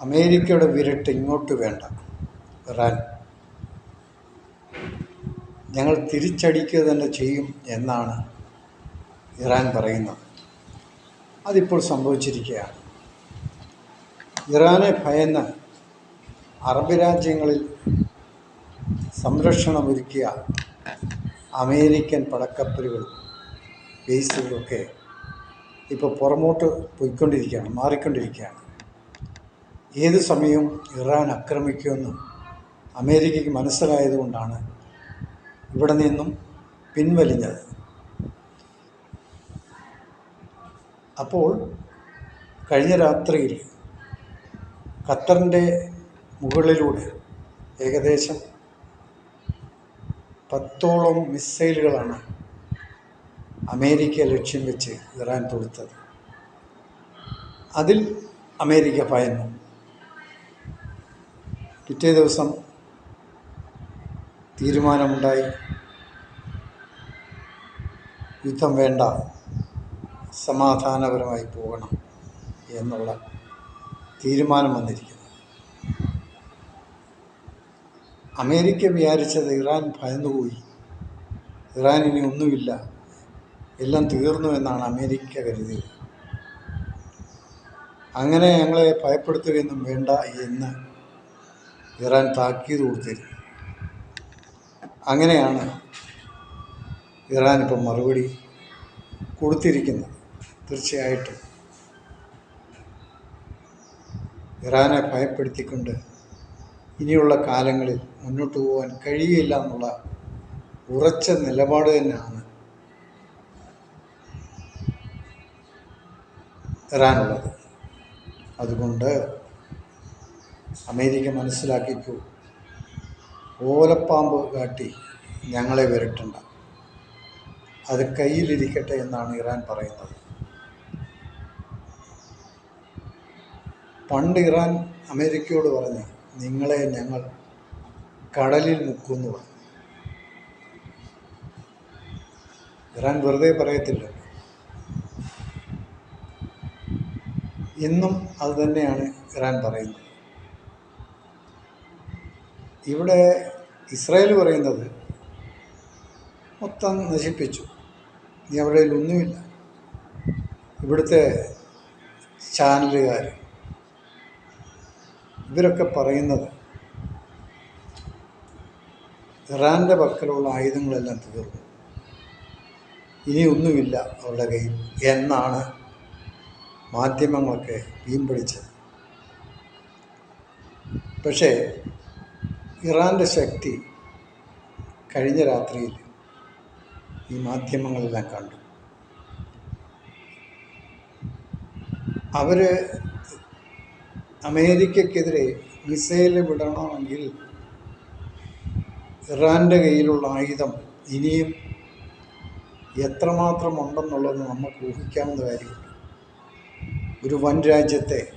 അമേരിക്കയുടെ വിരട്ട് ഇങ്ങോട്ട് വേണ്ട. ഇറാൻ ഞങ്ങൾ തിരിച്ചടിക്കുക തന്നെ ചെയ്യും എന്നാണ് ഇറാൻ പറയുന്നത്. അതിപ്പോൾ സംഭവിച്ചിരിക്കുകയാണ്. ഇറാനെ ഭയന്ന് അറബ് രാജ്യങ്ങളിൽ സംരക്ഷണമൊരുക്കിയ അമേരിക്കൻ പടക്കപ്പലുകളും ബേസുകളൊക്കെ ഇപ്പോൾ പുറമോട്ട് പോയിക്കൊണ്ടിരിക്കുകയാണ് മാറിക്കൊണ്ടിരിക്കുകയാണ്. ഏത് സമയവും ഇറാൻ ആക്രമിക്കുമെന്ന് അമേരിക്കയ്ക്ക് മനസ്സിലായതുകൊണ്ടാണ് ഇവിടെ നിന്നും പിൻവലിഞ്ഞത്. അപ്പോൾ കഴിഞ്ഞ രാത്രിയിൽ ഖത്തറിന്റെ മുകളിലൂടെ ഏകദേശം പത്തോളം മിസൈലുകളാണ് അമേരിക്ക ലക്ഷ്യം വെച്ച് ഇറാൻ തൊടുത്തത് അതിൽ അമേരിക്ക ഭയന്നു. പിറ്റേ ദിവസം തീരുമാനമുണ്ടായി. യുദ്ധം വേണ്ട സമാധാനപരമായി പോകണം എന്നുള്ള തീരുമാനം വന്നിരിക്കുന്നു. അമേരിക്ക വിചാരിച്ചത് ഇറാൻ ഭയന്നുപോയി. ഇറാൻ ഇനി ഒന്നുമില്ല എല്ലാം തീർന്നു എന്നാണ് അമേരിക്ക കരുതിയത്. അങ്ങനെ ഞങ്ങളെ ഭയപ്പെടുത്തുകയൊന്നും വേണ്ട എന്ന് ഇറാൻ താക്കീത് കൊടുത്തിരുന്നു അങ്ങനെയാണ് ഇറാൻ ഇപ്പം മറുപടി കൊടുത്തിരിക്കുന്നത്. തീർച്ചയായിട്ടും. ഇറാനെ ഭയപ്പെടുത്തിക്കൊണ്ട് ഇനിയുള്ള കാലങ്ങളിൽ മുന്നോട്ട് പോകാൻ കഴിയില്ല എന്നുള്ള ഉറച്ച നിലപാട് തന്നെയാണ് ഇറാനുള്ളത്. അതുകൊണ്ട് അമേരിക്ക മനസ്സിലാക്കിക്കൂ. ഓലപ്പാമ്പ് കാട്ടി ഞങ്ങളെ വിരട്ടണ്ട. അത് കയ്യിലിരിക്കട്ടെ എന്നാണ് ഇറാൻ പറയുന്നത്. പണ്ട് ഇറാൻ അമേരിക്കയോട് പറഞ്ഞ് നിങ്ങളെ ഞങ്ങൾ കടലിൽ മുക്കുമെന്ന് പറഞ്ഞു. ഇറാൻ വെറുതെ പറയത്തില്ല. ഇന്നും അത് തന്നെയാണ് ഇറാൻ പറയുന്നത്. ഇവിടെ ഇസ്രായേൽ പറയുന്നത് മൊത്തം നശിപ്പിച്ചു. ഇനി അവിടെ ഒന്നുമില്ല. ഇവിടുത്തെ ചാനലുകാർ ഇവരൊക്കെ പറയുന്നത് ഇറാന്റെ പക്കലുള്ള ആയുധങ്ങളെല്ലാം തീർന്നു. ഇനി ഒന്നുമില്ല അവരുടെ കയ്യിൽ എന്നാണ് മാധ്യമങ്ങളൊക്കെ വീമ്പടിച്ചത്. പക്ഷേ ഇറാന്റെ ശക്തി കഴിഞ്ഞ രാത്രിയിൽ ഈ മാധ്യമങ്ങളെല്ലാം കണ്ടു. അവർ അമേരിക്കക്കെതിരെ മിസൈൽ വിടണമെങ്കിൽ ഇറാന്റെ കയ്യിലുള്ള ആയുധം ഇനിയും എത്രമാത്രം ഉണ്ടെന്നുള്ളത് നമുക്ക് ഊഹിക്കാവുന്ന കാര്യമുണ്ട്. ഒരു വൻ രാജ്യത്തെ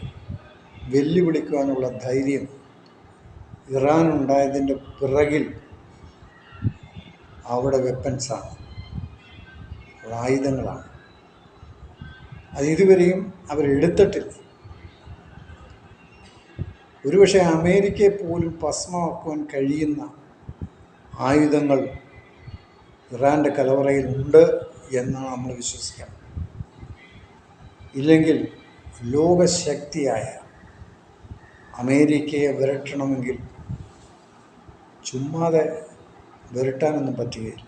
വെല്ലുവിളിക്കുവാനുള്ള ധൈര്യം ഇറാൻ ഉണ്ടായതിന്റെ പിറകിൽ അവിടെ വെപ്പൻസാണ് ആയുധങ്ങളാണ്. അത് ഇതുവരെയും അവരെടുത്തിട്ടില്ല ഒരുപക്ഷെ അമേരിക്കയെ പോലും ഭസ്മമാക്കുവാൻ കഴിയുന്ന ആയുധങ്ങൾ ഇറാന്റെ കലവറയിൽ ഉണ്ട് എന്നാണ് നമ്മൾ വിശ്വസിക്കാം. ഇല്ലെങ്കിൽ ലോകശക്തിയായ അമേരിക്കയെ വിരട്ടണമെങ്കിൽ ചുമ്മാതെ വിരട്ടാനൊന്നും പറ്റുകയില്ല.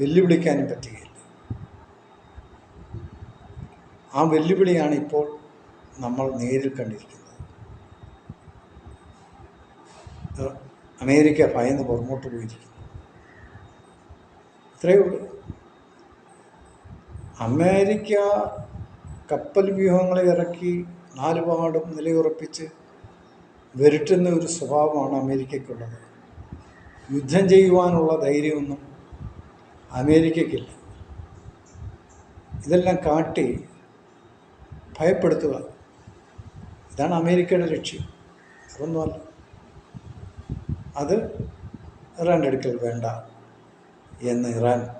വെല്ലുവിളിക്കാനും പറ്റുകയില്ല. ആ വെല്ലുവിളിയാണ് ഇപ്പോൾ നമ്മൾ നേരിൽ കണ്ടിരിക്കുന്നത്. അമേരിക്ക ഭയന്ന് പുറമോട്ട് പോയിരിക്കുന്നു. ഇത്രയേ ഉള്ളൂ. അമേരിക്ക കപ്പൽ വ്യൂഹങ്ങളെ ഇറക്കി നാലുപാടും നിലയുറപ്പിച്ച് വിരട്ടുന്ന ഒരു സ്വഭാവമാണ് അമേരിക്കയ്ക്കുള്ളത്. യുദ്ധം ചെയ്യുവാനുള്ള ധൈര്യമൊന്നും അമേരിക്കയ്ക്കില്ല. ഇതെല്ലാം കാട്ടി ഭയപ്പെടുത്തുക. ഇതാണ് അമേരിക്കയുടെ ലക്ഷ്യം. അതൊന്നുമല്ല. അത് ഇറാന്റെ അടുക്കൽ വേണ്ട എന്ന് ഇറാൻ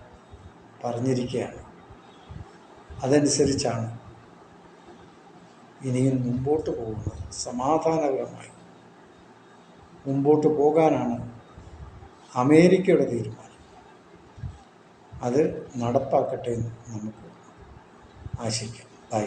പറഞ്ഞിരിക്കുകയാണ്. അതനുസരിച്ചാണ് ഇനിയും മുമ്പോട്ട് പോകുന്നത്. സമാധാനപരമായി. മുമ്പോട്ട് പോകാനാണ് അമേരിക്കയുടെ തീരുമാനം. അത് നടപ്പാക്കട്ടെ എന്ന് നമുക്ക് ആശിക്കാം. ബൈ.